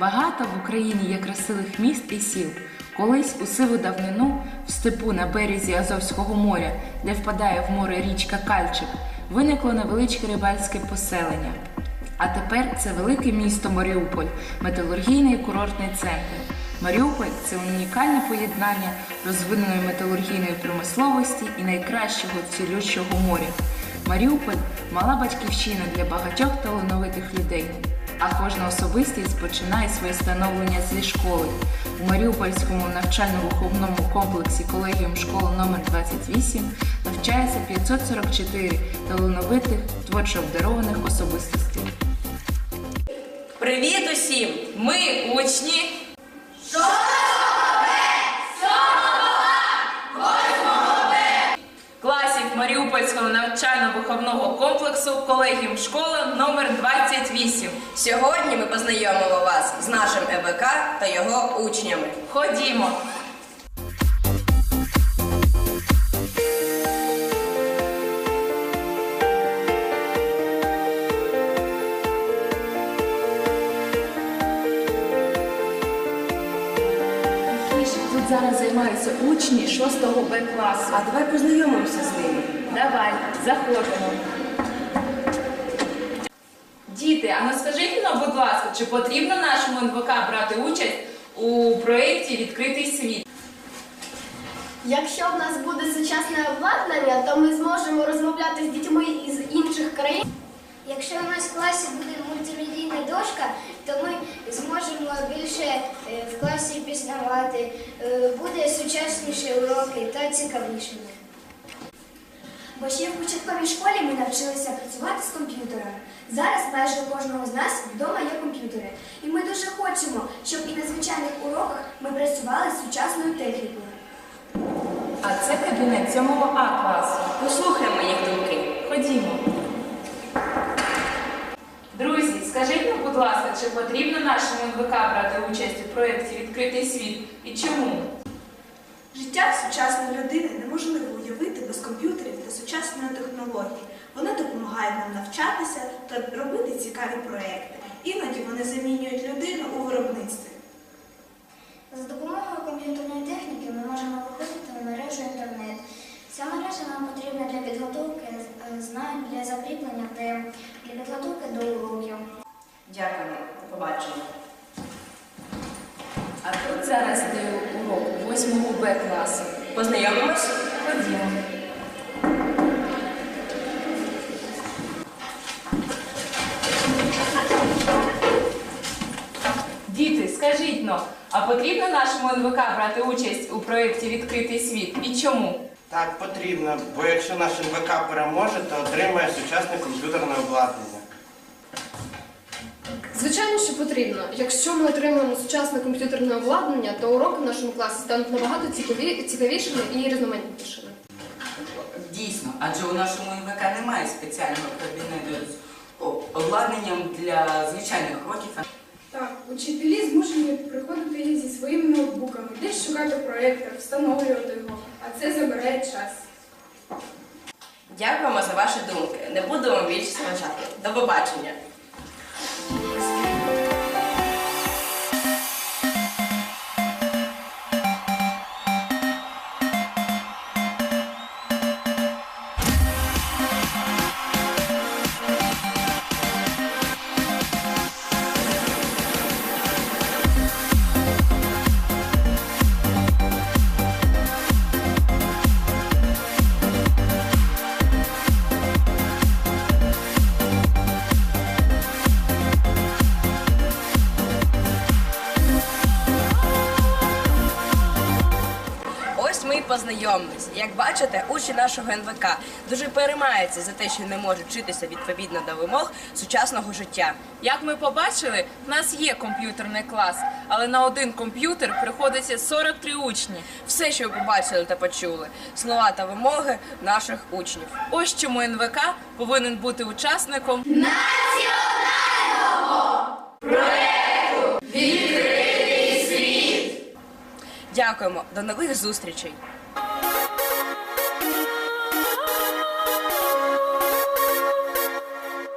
Багато в Україні є красивих міст і сіл. Колись у сиву давнину в степу на березі Азовського моря, де впадає в море річка Кальчик, виникло невеличке рибальське поселення. А тепер це велике місто Маріуполь, металургійний курортний центр. Маріуполь це унікальне поєднання розвиненої металургійної промисловості і найкращого цілющого моря. Маріуполь мала батьківщина для багатьох талановитих людей. А кожна особистість починає своє становлення зі школи. У Маріупольському навчально-виховному комплексі колегіум школи номер 28 навчається 544 талановитих творчо обдарованих особистостей. Привіт усім! Ми учні. Маріупольського навчально-виховного комплексу колегіум школа номер 28. Сьогодні ми познайомимо вас з нашим ЕВК та його учнями. Ходімо. Зараз займаються учні 6 Б класу. А давай познайомимося з ними. Давай, заходимо. Діти, а ну скажіть нам, будь ласка, чи потрібно нашому НВК брати участь у проєкті Відкритий світ? Якщо в нас буде сучасне обладнання, то ми зможемо розмовляти з дітьми із інших країн. Якщо у нас в класі буде мультимедійна дошка, то ми зможемо більше е, в класі пізнавати, е, буде сучасніші уроки та цікавішими. Бо ще в початковій школі ми навчилися працювати з комп'ютерами. Зараз майже у кожного з нас вдома є комп'ютери. І ми дуже хочемо, щоб і на звичайних уроках ми працювали з сучасною технікою. А це кабінет 7 А класу. Послухаємо їх думки. Ходімо. Друзі, скажіть нам, будь ласка, чи потрібно нашому НВК брати участь у проєкті Відкритий світ і чому? Життя сучасної людини неможливо уявити без комп'ютерів та сучасної технології. Вони допомагають нам навчатися та робити цікаві проекти. Іноді вони замінюють людину у виробництві. За допомогою комп'ютерної техніки ми можемо виходити на мережу інтернет. Ця мережа нам потрібна для підготовки е, знань, для закріплення тем, для підготовки до уроків. Дякуємо. Побачення. А тут зараз йде урок 8 Б класу. Познайомимось? Ходімо. Діти, скажіть но, а потрібно нашому НВК брати участь у проєкті Відкритий світ і чому? Так, потрібно, бо якщо наш НВК переможе, то отримає сучасне комп'ютерне обладнання. Звичайно, що потрібно. Якщо ми отримаємо сучасне комп'ютерне обладнання, то уроки в нашому класі стануть набагато цікаві, цікавішими і різноманітнішими. Дійсно, адже у нашому НВК немає спеціального кабінету з о- обладнанням для звичайних уроків. Так, учителі змушені приходити зі своїми ноутбуками, десь шукати проєктор, встановлювати його, а це забирає час. Дякуємо за ваші думки. Не будемо більше заважати. До побачення. Ось ми і познайомились. Як бачите, учні нашого НВК дуже переймаються за те, що не можуть вчитися відповідно до вимог сучасного життя. Як ми побачили, в нас є комп'ютерний клас, але на один комп'ютер приходиться 43 учні. Все, що ви побачили та почули, слова та вимоги наших учнів. Ось чому НВК повинен бути учасником Дякуємо, до нових зустрічей.